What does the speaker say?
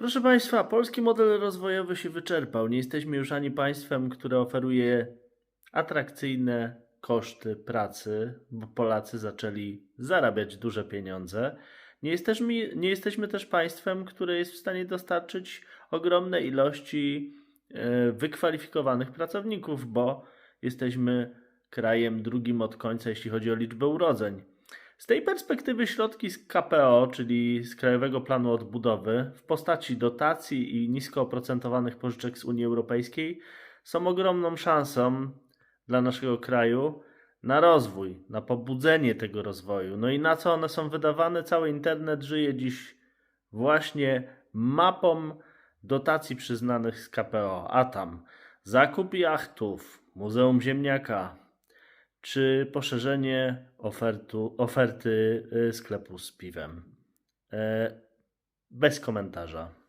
Proszę Państwa, polski model rozwojowy się wyczerpał. Nie jesteśmy już ani państwem, które oferuje atrakcyjne koszty pracy, bo Polacy zaczęli zarabiać duże pieniądze. Nie jesteśmy, nie jesteśmy też państwem, które jest w stanie dostarczyć ogromne ilości e, wykwalifikowanych pracowników, bo jesteśmy krajem drugim od końca, jeśli chodzi o liczbę urodzeń. Z tej perspektywy środki z KPO, czyli z Krajowego Planu Odbudowy, w postaci dotacji i nisko oprocentowanych pożyczek z Unii Europejskiej są ogromną szansą dla naszego kraju na rozwój, na pobudzenie tego rozwoju. No i na co one są wydawane? Cały internet żyje dziś właśnie mapą dotacji przyznanych z KPO, a tam zakup jachtów, Muzeum Ziemniaka, czy poszerzenie ofertu, oferty y, sklepu z piwem. E, Bez komentarza.